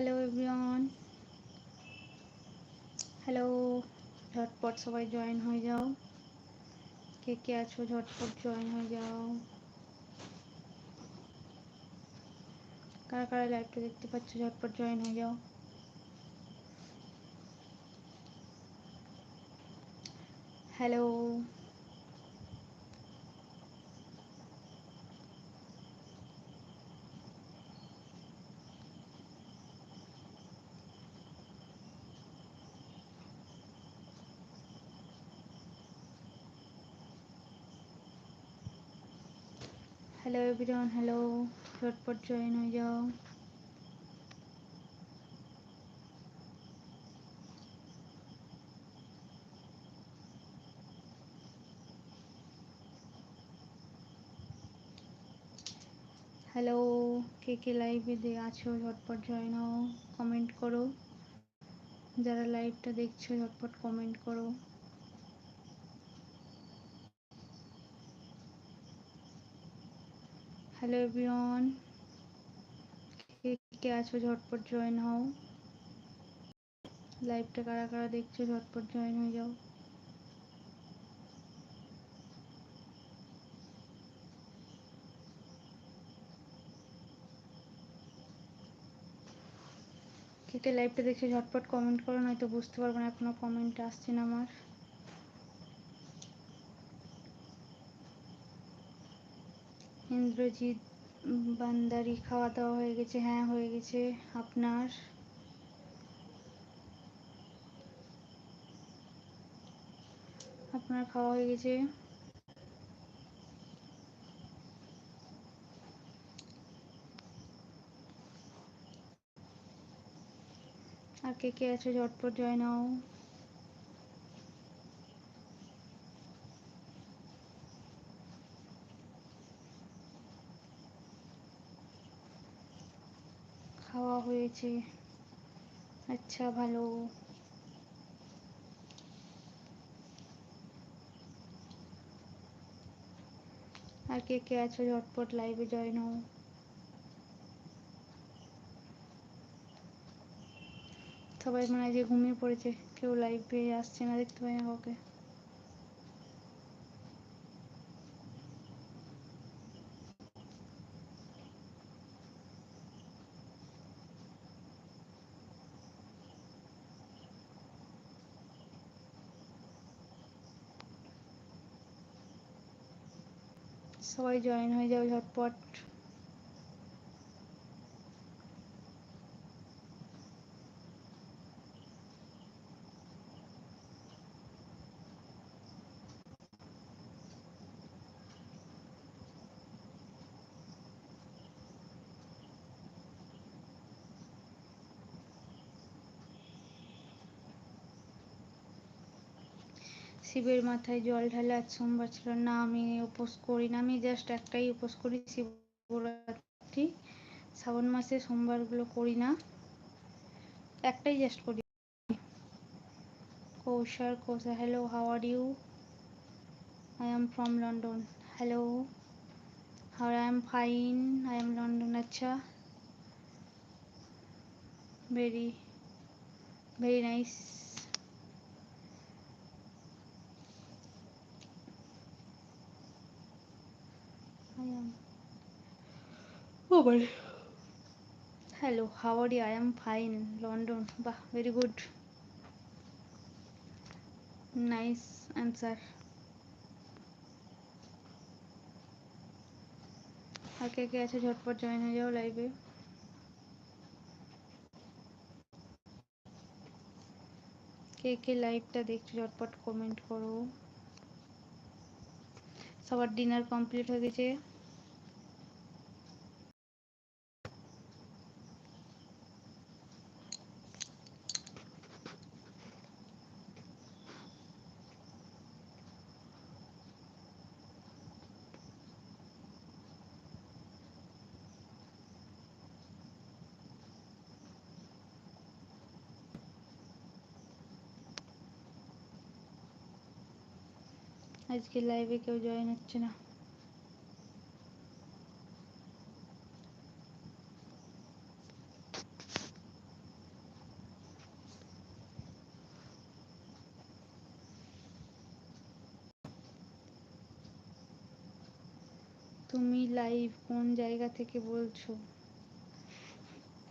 Hello everyone hello ঝটপট সবাই join হয়ে যাও কে কে আছো ঝটপট জয়েন হয়ে যাও কারা কারা লাইভটা দেখতে পাচ্ছ ঝটপট জয়েন হয়ে যাও হ্যালো হ্যালো এভরিওয়ান হ্যালো ঝটপট জয়েন হয়ে যাও হ্যালো কে কে লাইভে দিয়ে আছো ঝটপট জয়েন হও কমেন্ট করো যারা লাইভটা দেখছ ঝটপট কমেন্ট করো হ্যালো এভরিওয়ান কে কে আছো? ঝটপট জয়েন হও। লাইভটা কারা কারা দেখছ? ঝটপট জয়েন হয়ে যাও। কে কে লাইভটা দেখছ? ঝটপট কমেন্ট করো, নয়তো বুঝতে পারব না, এখনও কমেন্ট আসছে না আমার। ইন্দ্রজিৎ বান্দারি খাওয়া দাওয়া হয়ে গেছে। হ্যাঁ হয়ে গেছে। আপনার? আপনার খাওয়া হয়ে গেছে? আর কে কে আছে? ঝটপট জয়েন হও খাওয়া হয়েছে। আচ্ছা ভালো। আর কে কে আছো? ঝটপট লাইভে জয়েন হও। সবাই মনে যে ঘুমিয়ে পড়েছে। কেউ লাইভে আসছে না দেখতে পাই না কাউকে। সবাই জয়েন হয়ে যাও ঝটপট। শিবের মাথায় জল ঢালে আজ সোমবার ছিল না, আমি উপোস করি না, আমি জাস্ট একটাই উপোস করি শিবরাত্রি। শ্রাবণ মাসে সোমবারগুলো করি না, একটাই জাস্ট করি। কৌশার কৌশা hello how are you I am from London hello how I am fine I am London আচ্ছা। Very very nice Oh my. Hello, how are you? I am fine. London. Bah, very good. Nice answer. আর কে কে আছে ঝটপট join হয়ে যাও লাইভে কে কে লাইভটা দেখছ ঝটপট কমেন্ট করো সবার ডিনার কমপ্লিট হয়ে গেছে আজকে লাইভে কেউ জয়েন হচ্ছে না। তুমি লাইভ কোন জায়গা থেকে বলছো?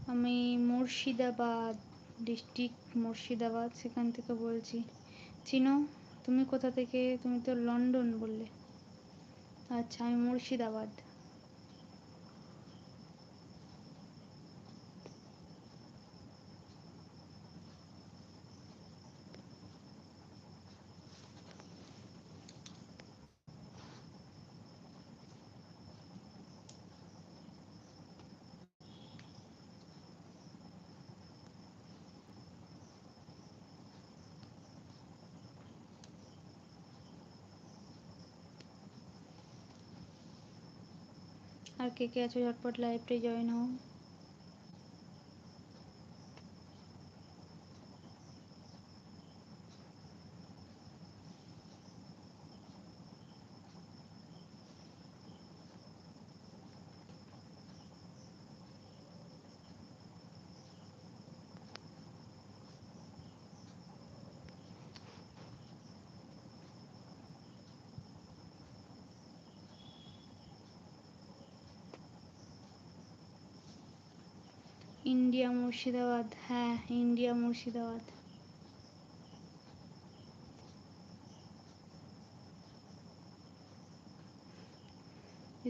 আমি মুর্শিদাবাদ ডিস্ট্রিক্ট মুর্শিদাবাদ, সেখান থেকে বলছি। চিনো? তুমি কোথা থেকে? তুমি তো লন্ডন বললে। আচ্ছা আমি মুর্শিদাবাদ। আর কে কে আছো ঝটপট লাইভটাই জয়েন হও ইন্ডিয়া মুর্শিদাবাদ হ্যাঁ ইন্ডিয়া মুর্শিদাবাদ।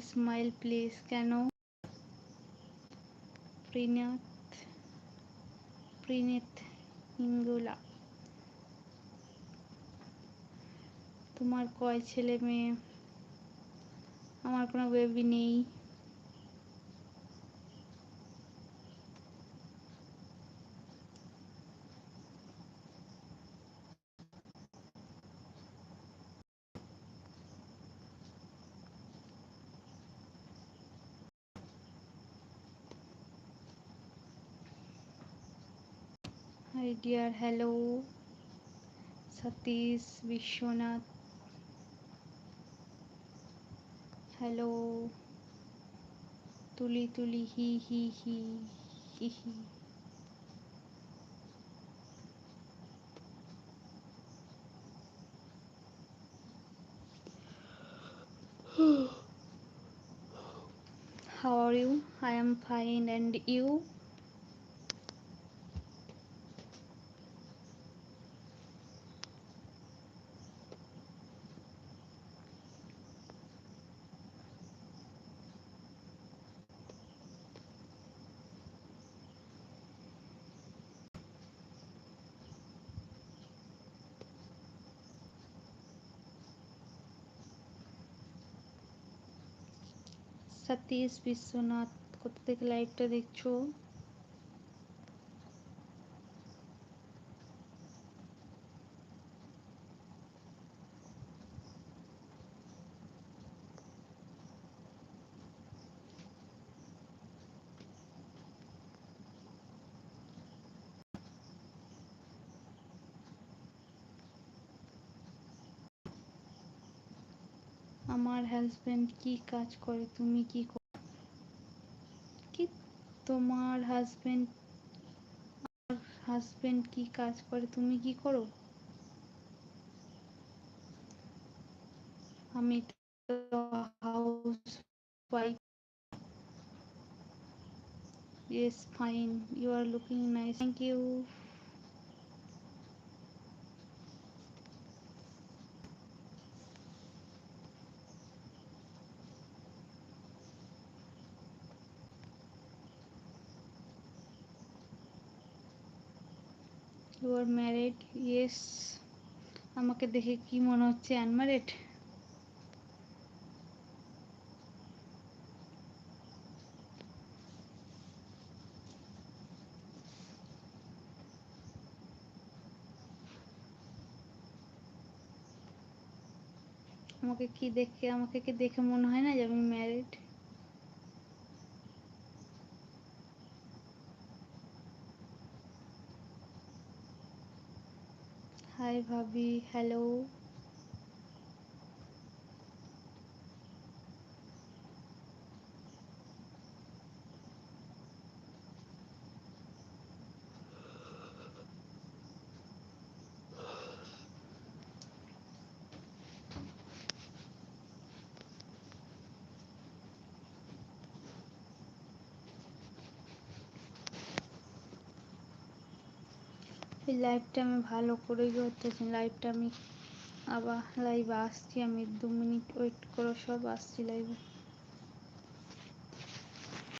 স্মাইল প্লিজ কেন? ইঙ্গুলা তোমার কয় ছেলে মেয়ে? আমার কোনো বেবি নেই। Dear, hello. Satish Vishwanath. Hello. Tuli Tuli he he he he he. How are you? I am fine and you? Satish Biswanath কোথা থেকে লাইভটা দেখছ? আমার হাজবেন্ড কি কাজ করে তুমি কি কি তোমার হাজবেন্ড হাজবেন্ড কি কাজ করে তুমি কি করো আমি housewife Yes, fine. You are looking nice. Thank you. You are married? Yes. আমাকে দেখে কি মনে হচ্ছে আনম্যারিড আমাকে কি দেখে, আমাকে কি দেখে মনে হয় না যে আমি ম্যারিড हाय भाभी हेलो এই লাইভটা আমি ভালো করেই করতেছি। লাইভটা আমি আবার লাইভ আসছি, আমি দু মিনিট ওয়েট করো সব আসছি লাইভে